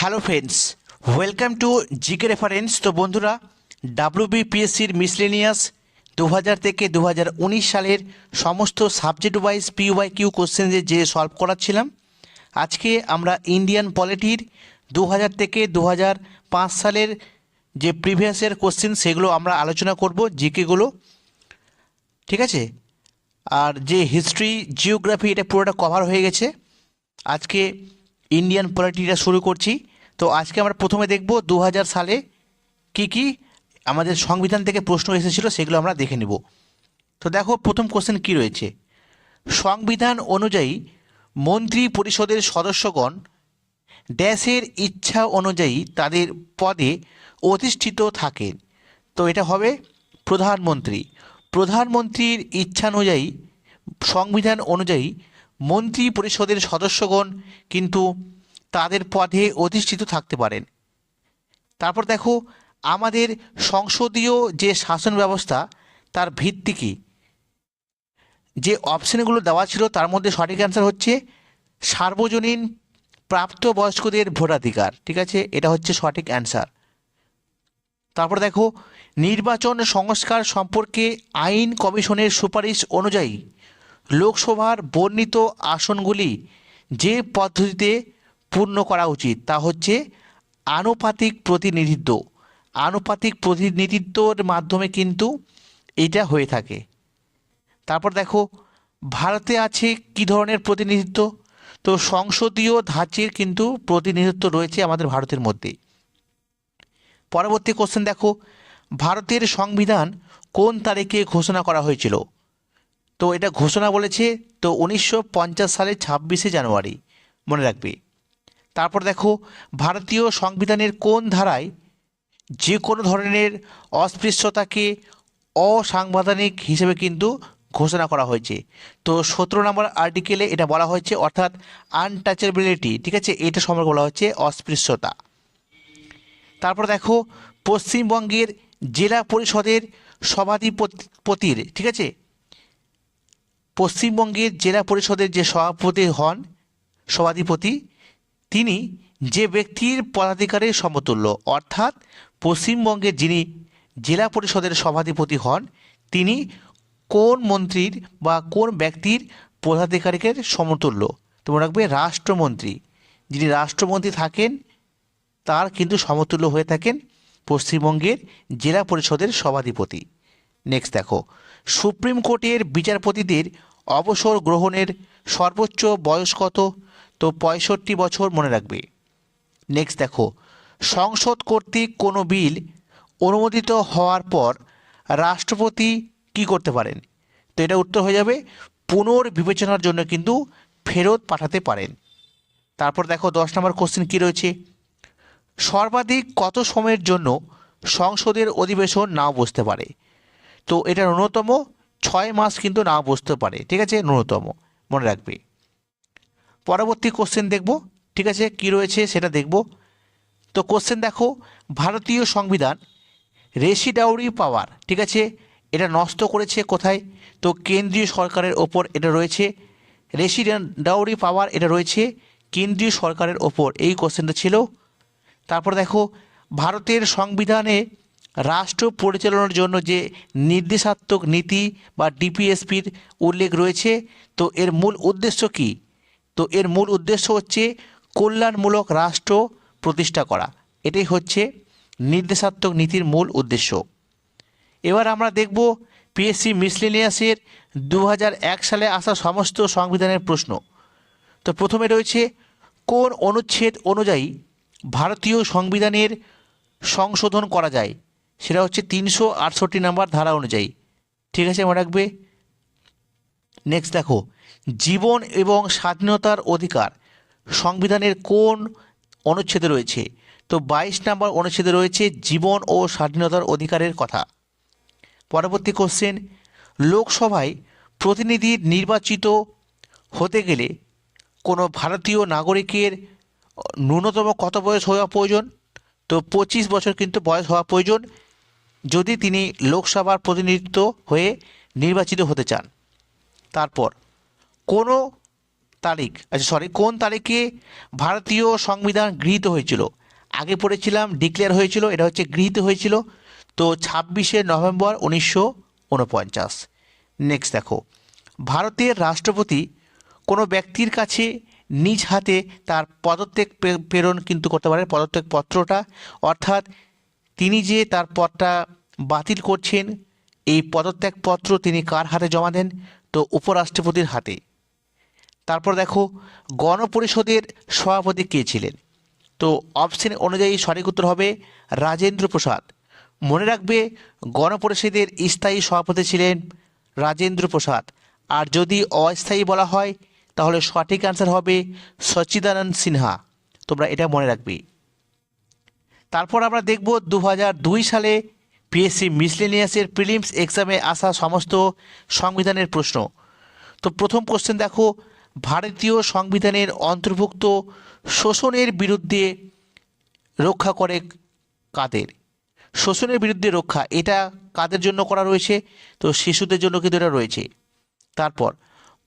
Hello friends welcome to GK reference তো বন্ধুরা ডাব্লিউবিপিএসসির miscellaneous দু হাজার থেকে দু হাজার উনিশ সালের সমস্ত সাবজেক্ট ওয়াইজ পিওয়াই কিউ কোশ্চেনের যে সলভ করাচ্ছিলাম, আজকে আমরা ইন্ডিয়ান পলিটির দু হাজার থেকে দু হাজার পাঁচ সালের যে প্রিভিয়াসের কোশ্চেন সেগুলো আমরা আলোচনা করব জিকেগুলো ঠিক আছে? আর যে হিস্ট্রি জিওগ্রাফি এটা পুরোটা কভার হয়ে গেছে। আজকে ইন্ডিয়ান পলিটিটা শুরু করছি। তো আজকে আমরা প্রথমে দেখব দু হাজার সালে কি কি আমাদের সংবিধান থেকে প্রশ্ন এসেছিল, সেগুলো আমরা দেখে নেব। তো দেখো, প্রথম কোশ্চেন কি রয়েছে? সংবিধান অনুযায়ী মন্ত্রী পরিষদের সদস্যগণ ড্যাশের ইচ্ছা অনুযায়ী তাদের পদে অধিষ্ঠিত থাকেন। তো এটা হবে প্রধানমন্ত্রী। প্রধানমন্ত্রীর ইচ্ছানুযায়ী সংবিধান অনুযায়ী মন্ত্রী পরিষদের সদস্যগণ কিন্তু তাদের পদে অধিষ্ঠিত থাকতে পারেন। তারপর দেখো, আমাদের সংসদীয় যে শাসন ব্যবস্থা, তার ভিত্তি কী? যে অপশানগুলো দেওয়া ছিল, তার মধ্যে সঠিক অ্যান্সার হচ্ছে সার্বজনীন প্রাপ্তবয়স্কদের ভোটাধিকার। ঠিক আছে? এটা হচ্ছে সঠিক অ্যান্সার তারপর দেখো, নির্বাচন সংস্কার সম্পর্কে আইন কমিশনের সুপারিশ অনুযায়ী লোকসভার বর্ণিত আসনগুলি যে পদ্ধতিতে পূর্ণ করা উচিত তা হচ্ছে আনুপাতিক প্রতিনিধিত্ব। আনুপাতিক প্রতিনিধিত্বর মাধ্যমে কিন্তু এটা হয়ে থাকে। তারপর দেখো, ভারতে আছে কি ধরনের প্রতিনিধিত্ব? তো সংসদীয় ধাঁচের কিন্তু প্রতিনিধিত্ব রয়েছে আমাদের ভারতের মধ্যে। পরবর্তী কোশ্চেন দেখো, ভারতের সংবিধান কোন তারিখে ঘোষণা করা হয়েছিল? তো এটা ঘোষণা বলেছে, তো উনিশশো সালের ছাব্বিশে জানুয়ারি। মনে রাখবে। তারপর দেখো, ভারতীয় সংবিধানের কোন ধারায় যে কোনো ধরনের অস্পৃশ্যতাকে অসাংবিধানিক হিসেবে কিন্তু ঘোষণা করা হয়েছে। তো সতেরো নম্বর আর্টিকেলে এটা বলা হয়েছে, অর্থাৎ আনটাচেবিলিটি ঠিক আছে? এটা সম্পর্কে বলা হচ্ছে অস্পৃশ্যতা। তারপর দেখো, পশ্চিমবঙ্গের জেলা পরিষদের সভাধিপতির ঠিক আছে? পশ্চিমবঙ্গের জেলা পরিষদের যে সভাপতি হন, সভাধিপতি, তিনি যে ব্যক্তির পদাধিকারের সমতুল্য, অর্থাৎ পশ্চিমবঙ্গের যিনি জেলা পরিষদের সভাধিপতি হন, তিনি কোন মন্ত্রীর বা কোন ব্যক্তির পদাধিকারিকের সমতুল্য? তো মনে রাখবে রাষ্ট্রমন্ত্রী। যিনি রাষ্ট্রমন্ত্রী থাকেন, তার কিন্তু সমতুল্য হয়ে থাকেন পশ্চিমবঙ্গের জেলা পরিষদের সভাধিপতি। নেক্সট দেখো, সুপ্রিম কোর্টের বিচারপতিদের অবসর গ্রহণের সর্বোচ্চ বয়স কত? তো পঁয়ষট্টি বছর মনে রাখবে। নেক্সট দেখো, সংসদ কর্তৃক কোনো বিল অনুমোদিত হওয়ার পর রাষ্ট্রপতি কি করতে পারেন? তো এটা উত্তর হয়ে যাবে, পুনর্বিবেচনার জন্য কিন্তু ফেরত পাঠাতে পারেন। তারপর দেখো, দশ নম্বর কোশ্চেন কী রয়েছে? সর্বাধিক কত সময়ের জন্য সংসদের অধিবেশন নাও বসতে পারে? তো এটা ন্যূনতম ছয় মাস কিন্তু না বসতে পারে, ঠিক আছে, ন্যূনতম, মনে রাখবে। পরবর্তী কোশ্চেন দেখব, ঠিক আছে, কি রয়েছে সেটা দেখব। তো কোশ্চেন দেখো, ভারতীয় সংবিধান, রেসিডাউরি পাওয়ার, ঠিক আছে, এটা নষ্ট করেছে কোথায়? তো কেন্দ্রীয় সরকারের ওপর এটা রয়েছে রেসিডেন্ডাউরি পাওয়ার এটা রয়েছে কেন্দ্রীয় সরকারের ওপর, এই কোশ্চেনটা ছিল। তারপর দেখো, ভারতের সংবিধানে রাষ্ট্র পরিচালনার জন্য যে নির্দেশাত্মক নীতি বা ডিপিএসপির উল্লেখ রয়েছে, তো এর মূল উদ্দেশ্য কি? তো এর মূল উদ্দেশ্য হচ্ছে কল্যাণমূলক রাষ্ট্র প্রতিষ্ঠা করা। এটাই হচ্ছে নির্দেশাত্মক নীতির মূল উদ্দেশ্য। এবার আমরা দেখব পিএসসি মিসলেনিয়াসের দু সালে আসা সমস্ত সংবিধানের প্রশ্ন। তো প্রথমে রয়েছে, কোন অনুচ্ছেদ অনুযায়ী ভারতীয় সংবিধানের সংশোধন করা যায়? সেটা হচ্ছে তিনশো আটষট্টি নাম্বার ধারা অনুযায়ী। ঠিক আছে, মনে রাখবে? নেক্সট দেখো, জীবন এবং স্বাধীনতার অধিকার সংবিধানের কোন অনুচ্ছেদে রয়েছে? তো বাইশ নম্বর অনুচ্ছেদে রয়েছে জীবন ও স্বাধীনতার অধিকারের কথা। পরবর্তী কোশ্চেন লোকসভায় প্রতিনিধি নির্বাচিত হতে গেলে কোনো ভারতীয় নাগরিকের ন্যূনতম কত বয়স হওয়া প্রয়োজন? তো পঁচিশ বছর কিন্তু বয়স হওয়া প্রয়োজন। যদি তিনি লোকসভার প্রতিনিধিত্ব হয়ে নির্বাচিত হতে চান, তারপর কোনো তারিখ আচ্ছা সরি কোন তারিখে ভারতীয় সংবিধান গৃহীত হয়েছিল? আগে পড়েছিলাম ডিক্লেয়ার হয়েছিল, এটা হচ্ছে গৃহীত হয়েছিল। তো ছাব্বিশে নভেম্বর উনিশশো উনপঞ্চাশ নেক্সট দেখো, ভারতের রাষ্ট্রপতি কোনো ব্যক্তির কাছে নিজ হাতে তার পদত্যাগ প্রেরণ কিন্তু করতে পারে পদত্যাগ পত্রটা অর্থাৎ তিনি যে তার পদটা বাতিল করছেন, এই পদত্যাগ পত্র তিনি কার হাতে জমা দেন? তো উপরাষ্ট্রপতির হাতে। তারপর দেখো, গণপরিষদের সভাপতি কে ছিলেন? তো অপশন অনুযায়ী সঠিক উত্তর হবে রাজেন্দ্র প্রসাদ। মনে রাখবে, গণপরিষদের স্থায়ী সভাপতি ছিলেন রাজেন্দ্র প্রসাদ। আর যদি অস্থায়ী বলা হয়, তাহলে সঠিক অ্যান্সার হবে সচ্চিদানন্দ সিনহা। তোমরা এটা মনে রাখবে। তারপর আমরা দেখব দু সালে পিএসসি মিসলেনিয়াসের প্রিলিমস এক্সামে আসা সমস্ত সংবিধানের প্রশ্ন। তো প্রথম কোশ্চেন দেখো, ভারতীয় সংবিধানের অন্তর্ভুক্ত শোষণের বিরুদ্ধে রক্ষা করে কাদের? শোষণের বিরুদ্ধে রক্ষা, এটা কাদের জন্য করা রয়েছে? তো শিশুদের জন্য কিন্তু এটা রয়েছে। তারপর,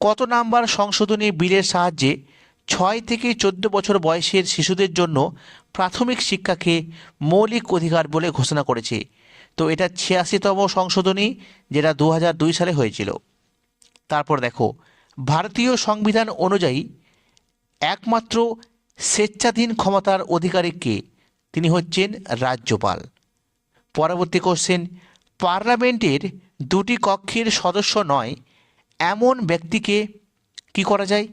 কত নাম্বার সংশোধনী বিলের সাহায্যে ছয় থেকে চোদ্দ বছর বয়সের শিশুদের জন্য প্রাথমিক শিক্ষাকে মৌলিক অধিকার বলে ঘোষণা করেছে। তো এটা ছিয়াশিতম সংশোধনী, যেটা দু দুই সালে হয়েছিল। তারপর দেখো, ভারতীয় সংবিধান অনুযায়ী একমাত্র স্বেচ্ছাধীন ক্ষমতার অধিকারী কে? তিনি হচ্ছেন রাজ্যপাল। পরবর্তী কোশ্চেন পার্লামেন্টের দুটি কক্ষের সদস্য নয়, এমন ব্যক্তিকে কি করা যায়?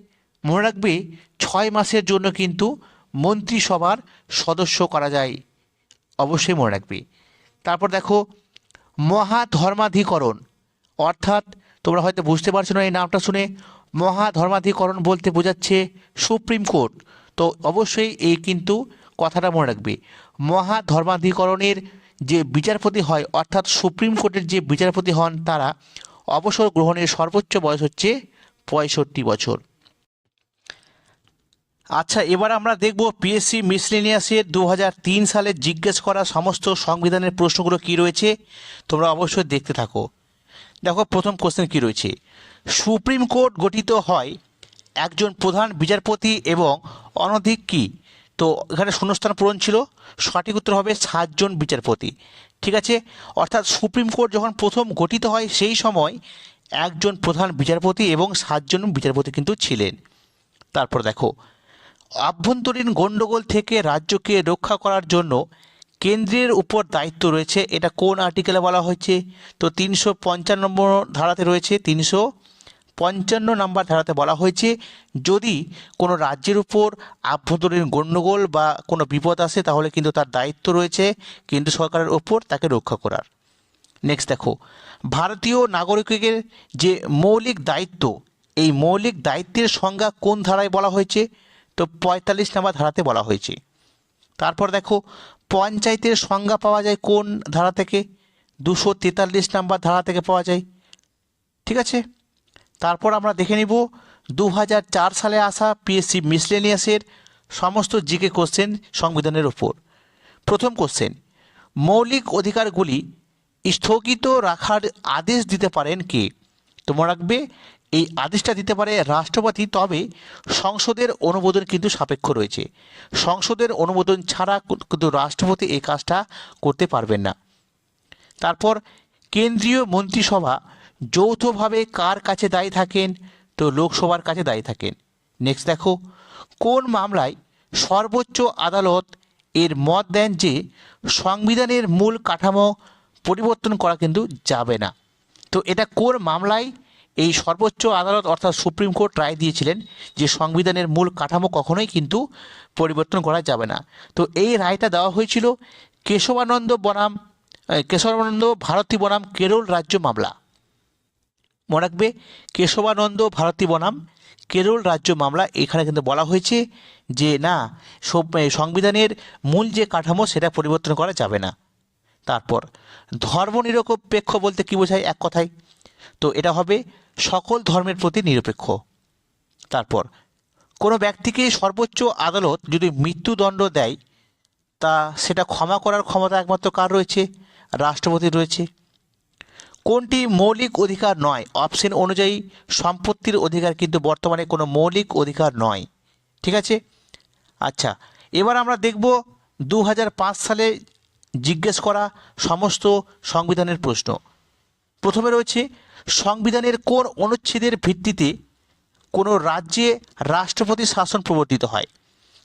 মনে রাখবে, ছয় মাসের জন্য কিন্তু মন্ত্রিসভার সদস্য করা যায়। অবশ্যই মনে রাখবে। তারপর দেখো, মহাধর্মাধিকরণ। অর্থাৎ তোমরা হয়তো বুঝতে পারছ না এই নামটা শুনে, মহাধর্মাধিকরণ বলতে বোঝাচ্ছে সুপ্রিম কোর্ট। তো অবশ্যই এই কিন্তু কথাটা মনে রাখবে। মহাধর্মাধিকরণের যে বিচারপতি হয়, অর্থাৎ সুপ্রিম কোর্টের যে বিচারপতি হন তারা, অবসর গ্রহণের সর্বোচ্চ বয়স হচ্ছে পঁয়ষট্টি বছর। আচ্ছা এবার আমরা দেখব পিএসসি মিসলেনিয়াসের দু সালে জিজ্ঞেস করা সমস্ত সংবিধানের প্রশ্নগুলো কি রয়েছে। তোমরা অবশ্যই দেখতে থাকো। দেখো, প্রথম কোশ্চেন কি রয়েছে? সুপ্রিম কোর্ট গঠিত হয় একজন প্রধান বিচারপতি এবং অনধিক কি? তো এখানে শূন্যস্থান পূরণ ছিল। সঠিক উত্তর হবে সাতজন বিচারপতি। ঠিক আছে? অর্থাৎ সুপ্রিম কোর্ট যখন প্রথম গঠিত হয়, সেই সময় একজন প্রধান বিচারপতি এবং সাতজন বিচারপতি কিন্তু ছিলেন। তারপর দেখো আভ্যন্তরীণ গণ্ডগোল থেকে রাজ্যকে রক্ষা করার জন্য কেন্দ্রের উপর দায়িত্ব রয়েছে। এটা কোন আর্টিকেলে বলা হয়েছে? তো তিনশো পঞ্চান্ন ধারাতে রয়েছে, তিনশো পঞ্চান্ন নাম্বার ধারাতে বলা হয়েছে, যদি কোনো রাজ্যের উপর আভ্যন্তরীণ গণ্ডগোল বা কোনো বিপদ আসে, তাহলে কিন্তু তার দায়িত্ব রয়েছে কেন্দ্র সরকারের ওপর তাকে রক্ষা করার। নেক্সট দেখো, ভারতীয় নাগরিকের যে মৌলিক দায়িত্ব, এই মৌলিক দায়িত্বের সংজ্ঞা কোন ধারায় বলা হয়েছে? তো পঁয়তাল্লিশ নাম্বার ধারাতে বলা হয়েছে। তারপর দেখো, পঞ্চায়েতের সংজ্ঞা পাওয়া যায় কোন ধারা থেকে? দুশো তেতাল্লিশ নাম্বার ধারা থেকে পাওয়া যায়। ঠিক আছে? তারপর আমরা দেখে নিব দু সালে আসা পিএসসি মিসলেনিয়াসের সমস্ত জিকে কোশ্চেন সংবিধানের ওপর। প্রথম কোশ্চেন, মৌলিক অধিকারগুলি স্থগিত রাখার আদেশ দিতে পারেন কে? তোমরা রাখবে এই আদেশটা দিতে পারে রাষ্ট্রপতি, তবে সংসদের অনুমোদন কিন্তু সাপেক্ষ রয়েছে। সংসদের অনুমোদন ছাড়া কিন্তু রাষ্ট্রপতি এই কাজটা করতে পারবেন না। তারপর কেন্দ্রীয় মন্ত্রিসভা যৌথভাবে কার কাছে দায়ী থাকেন? তো লোকসভার কাছে দায়ী থাকেন। নেক্সট দেখো, কোন মামলায় সর্বোচ্চ আদালত এর মত দেন যে সংবিধানের মূল কাঠামো পরিবর্তন করা কিন্তু যাবে না? তো এটা কোন মামলায় এই সর্বোচ্চ আদালত অর্থাৎ সুপ্রিম কোর্ট রায় দিয়েছিলেন যে সংবিধানের মূল কাঠামো কখনোই কিন্তু পরিবর্তন করা যাবে না। তো এই রায়টা দেওয়া হয়েছিল কেশবানন্দ বনাম কেশবানন্দ ভারতী বনাম কেরল রাজ্য মামলা। মনে রাখবে, কেশবানন্দ ভারতী বনাম কেরল রাজ্য মামলা, এখানে কিন্তু বলা হয়েছে যে না সংবিধানের মূল যে কাঠামো সেটা পরিবর্তন করা যাবে না। তারপর, ধর্মনিরপেক্ষ বলতে কী বোঝায় এক কথায়? তো এটা হবে সকল ধর্মের প্রতি নিরপেক্ষ। তারপর, কোনো ব্যক্তিকে সর্বোচ্চ আদালত যদি মৃত্যুদণ্ড দেয়, তা সেটা ক্ষমা করার ক্ষমতা একমাত্র কার রয়েছে? রাষ্ট্রপতির রয়েছে। কোনটি মৌলিক অধিকার নয়? অপশন অনুযায়ী সম্পত্তির অধিকার কিন্তু বর্তমানে কোনো মৌলিক অধিকার নয়। ঠিক আছে? আচ্ছা এবার আমরা দেখব দু হাজার পাঁচ সালে জিজ্ঞেস করা সমস্ত সংবিধানের প্রশ্ন। প্রথমে রয়েছে, সংবিধানের কোন অনুচ্ছেদের ভিত্তিতে কোনো রাজ্যে রাষ্ট্রপতি শাসন প্রবর্তিত হয়?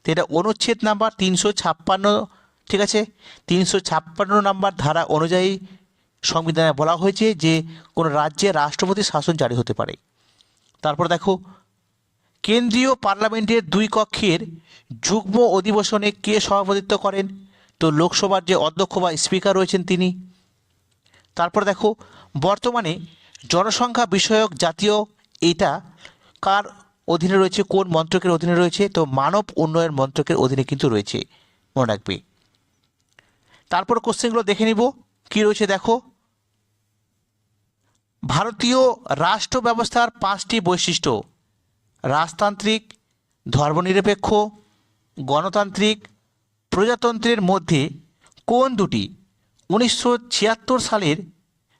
তো এটা অনুচ্ছেদ নাম্বার তিনশো ছাপ্পান্ন, ঠিক আছে? তিনশো ছাপ্পান্ন নাম্বার ধারা অনুযায়ী সংবিধানে বলা হয়েছে যে কোনো রাজ্যে রাষ্ট্রপতি শাসন জারি হতে পারে। তারপর দেখো, কেন্দ্রীয় পার্লামেন্টের দুই কক্ষের যুগ্ম অধিবেশনে কে সভাপতিত্ব করেন? তো লোকসভার যে অধ্যক্ষ বা স্পিকার রয়েছেন তিনি। তারপর দেখো বর্তমানে জনসংখ্যা বিষয়ক জাতীয় এটা কার অধীনে রয়েছে, কোন মন্ত্রকের অধীনে রয়েছে, তো মানব উন্নয়ন মন্ত্রকের অধীনে কিন্তু রয়েছে। মনে রাখবে। তারপর কোশ্চেনগুলো দেখে নিব। কি রয়েছে দেখো? ভারতীয় রাষ্ট্র ব্যবস্থার পাঁচটি বৈশিষ্ট্য। রাজতান্ত্রিক, ধর্মনিরপেক্ষ, গণতান্ত্রিক, প্রজাতন্ত্রের মধ্যে কোন দুটি? উনিশশো ছিয়াত্তর সালের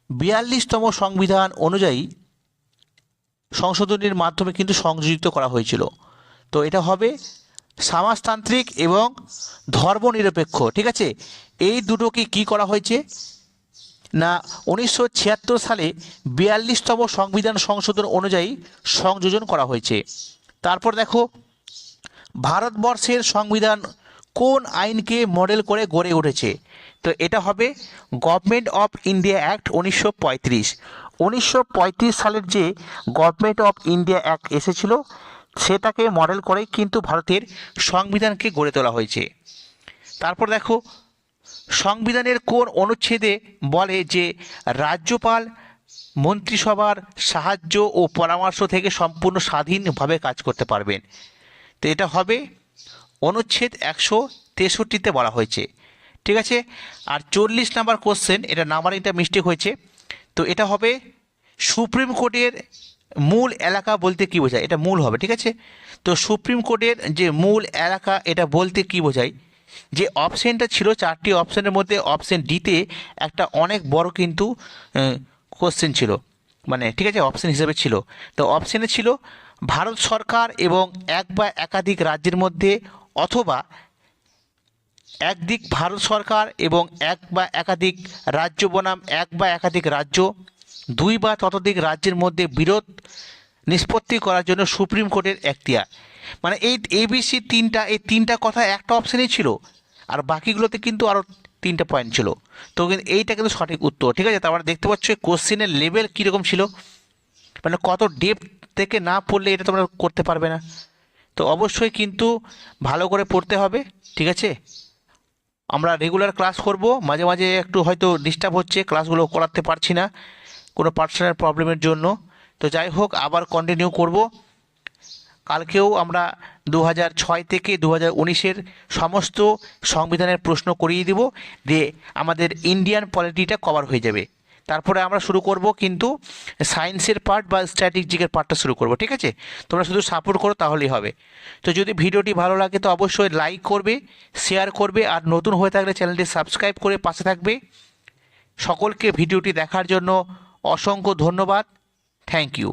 বিয়াল্লিশতম সংবিধান অনুযায়ী সংশোধনীর মাধ্যমে কিন্তু সংযোজিত করা হয়েছিল। তো এটা হবে সমাজতান্ত্রিক এবং ধর্মনিরপেক্ষ, ঠিক আছে? এই দুটোকে কি করা হয়েছে? না, উনিশশো ছিয়াত্তর সালে বিয়াল্লিশতম সংবিধান সংশোধন অনুযায়ী সংযোজন করা হয়েছে। তারপর দেখো, ভারতবর্ষের সংবিধান কোন আইনকে মডেল করে গড়ে উঠেছে? তো এটা হবে গভর্নমেন্ট অফ ইন্ডিয়া অ্যাক্ট উনিশশো পঁয়ত্রিশ। উনিশশো সালের যে গভর্নমেন্ট অফ ইন্ডিয়া অ্যাক্ট এসেছিল সেটাকে মডেল করেই কিন্তু ভারতের সংবিধানকে গড়ে তোলা হয়েছে। তারপর দেখো, সংবিধানের কোন অনুচ্ছেদে বলে যে রাজ্যপাল, মন্ত্রিসভার সাহায্য ও পরামর্শ থেকে সম্পূর্ণ স্বাধীনভাবে কাজ করতে পারবেন। তো এটা হবে অনুচ্ছেদ একশো তেষট্টিতে বলা হয়েছে। ঠিক আছে? আর চল্লিশ নাম্বার কোশ্চেন এটা নাম্বারিংটা মিস্টেক হয়েছে। তো এটা হবে সুপ্রিম কোর্টের মূল এলাকা বলতে কী বোঝায়? এটা মূল হবে, ঠিক আছে? তো সুপ্রিম কোর্টের যে মূল এলাকা, এটা বলতে কী বোঝায়? যে অপশানটা ছিল চারটি অপশানের মধ্যে অপশান ডিতে একটা অনেক বড় কিন্তু কোশ্চেন ছিল। মানে ঠিক আছে? অপশান হিসেবে ছিল। তো অপশানে ছিল, ভারত সরকার এবং এক বা একাধিক রাজ্যের মধ্যে অথবা একদিক ভারত সরকার এবং এক বা একাধিক রাজ্য বনাম, এক বা একাধিক রাজ্য, দুই বা ততোধিক রাজ্যের মধ্যে বিরোধ নিষ্পত্তি করার জন্য সুপ্রিম কোর্টের এখতিয়ার। মানে এই এবিসি তিনটা, এই তিনটা কথা একটা অপশানেই ছিল, আর বাকিগুলোতে কিন্তু আরও তিনটা পয়েন্ট ছিল। তো কিন্তু এইটা কিন্তু সঠিক উত্তর। ঠিক আছে, তারপরে দেখতে পাচ্ছ কোশ্চেনের লেভেল কীরকম ছিল? মানে কত ডেপ থেকে না পড়লে এটা তোমরা করতে পারবে না। তো অবশ্যই কিন্তু ভালো করে পড়তে হবে, ঠিক আছে? আমরা রেগুলার ক্লাস করব, মাঝে মাঝে একটু হয়তো ডিস্টার্ব হচ্ছে ক্লাসগুলো করাতে পারছি না, কোনো পার্সোনাল প্রবলেমের জন্য। তো যাই হোক, আবার কন্টিনিউ করব। কালকেও আমরা দু ছয় থেকে দু হাজার সমস্ত সংবিধানের প্রশ্ন করিয়ে দিব, দিয়ে আমাদের ইন্ডিয়ান পলিটিটা কভার হয়ে যাবে। তারপরে আমরা শুরু করব কিন্তু সায়েন্সের পার্ট বা স্ট্র্যাটেজিকের পার্টটা শুরু করব, ঠিক আছে? তোমরা শুধু সাপোর্ট করো তাহলেই হবে। তো যদি ভিডিওটি ভালো লাগে তো অবশ্যই লাইক করবে শেয়ার করবে, আর নতুন হয়ে থাকলে চ্যানেলটি সাবস্ক্রাইব করে পাশে থাকবে। সকলকে ভিডিওটি দেখার জন্য অসংখ্য ধন্যবাদ। Thank you